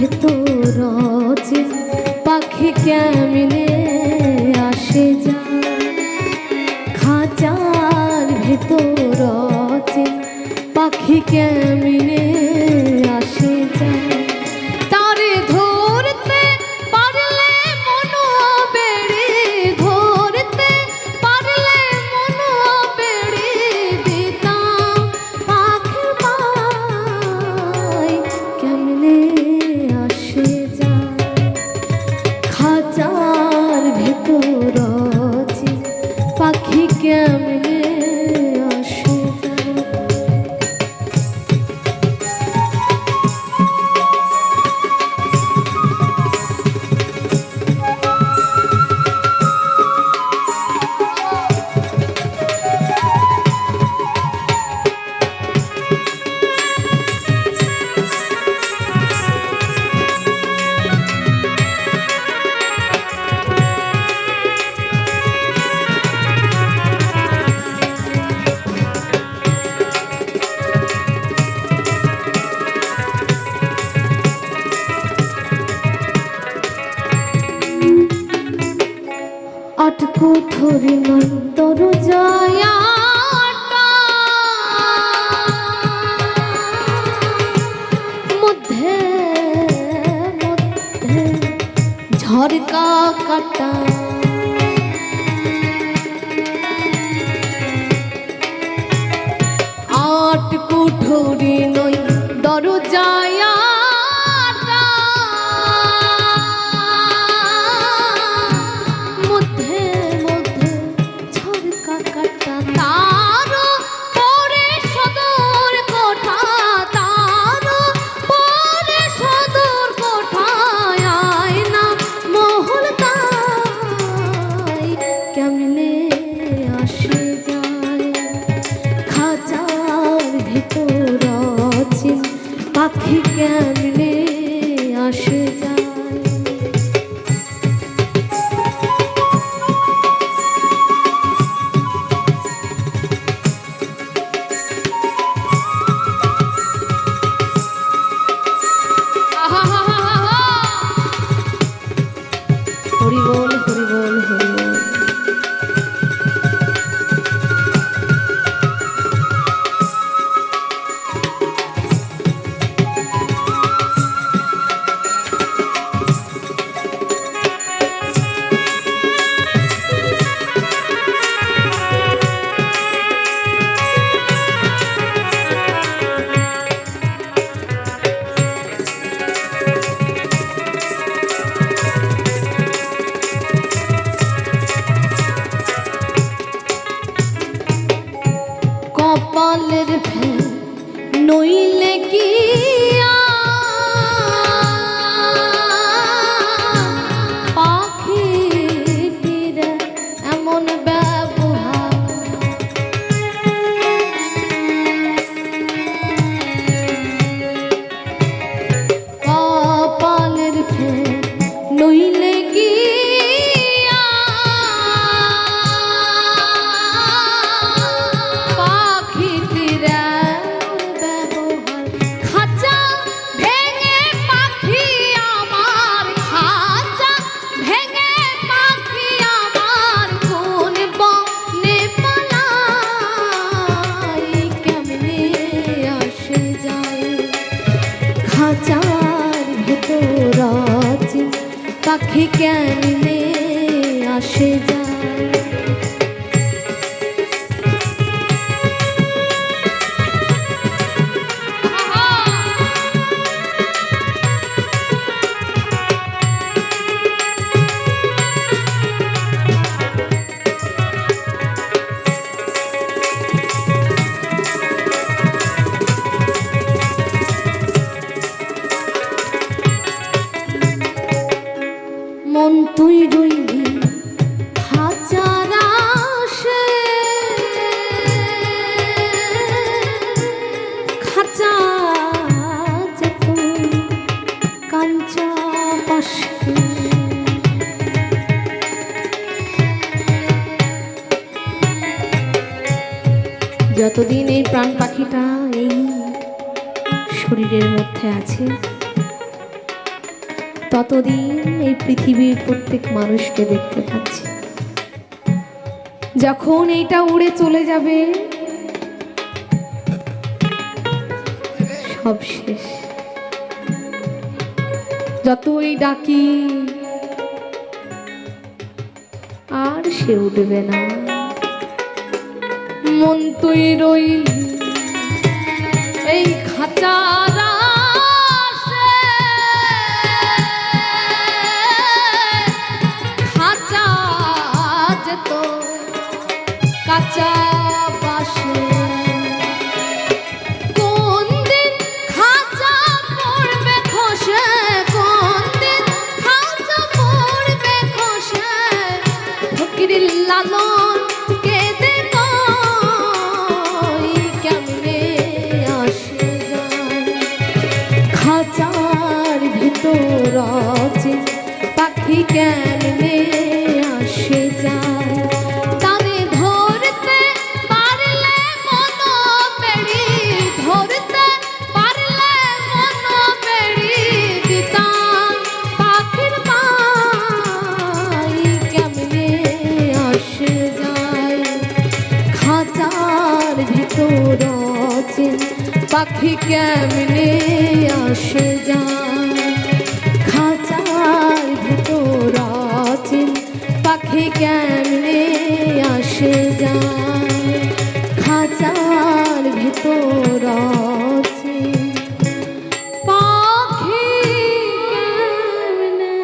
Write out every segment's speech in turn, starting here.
ভেতর যে পাখি কেমনে আসে যা? খাঁচার ভেতর যে পাখি কেমন ঝোঁকা কাটা আট কুঠুরি নই দরজায় अभिज्ञानी যতদিন এই প্রাণ পাখিটা এই শরীরের মধ্যে আছে, ততদিন এই পৃথিবীর প্রত্যেক মানুষকে দেখতে পাচ্ছি। যখন এইটা উড়ে চলে যাবে, সব শেষ। যত এই ডাকি, আর সে উঠবে না। মন তুই রইলি। এই খাঁচা পাখি কেমনে আসে যায়? পাখি কেমনে আসে যায়? খাঁচার ভিতর পাখি কেমনে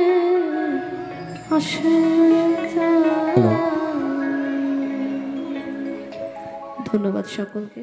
আসে ধন্যবাদ সকলকে।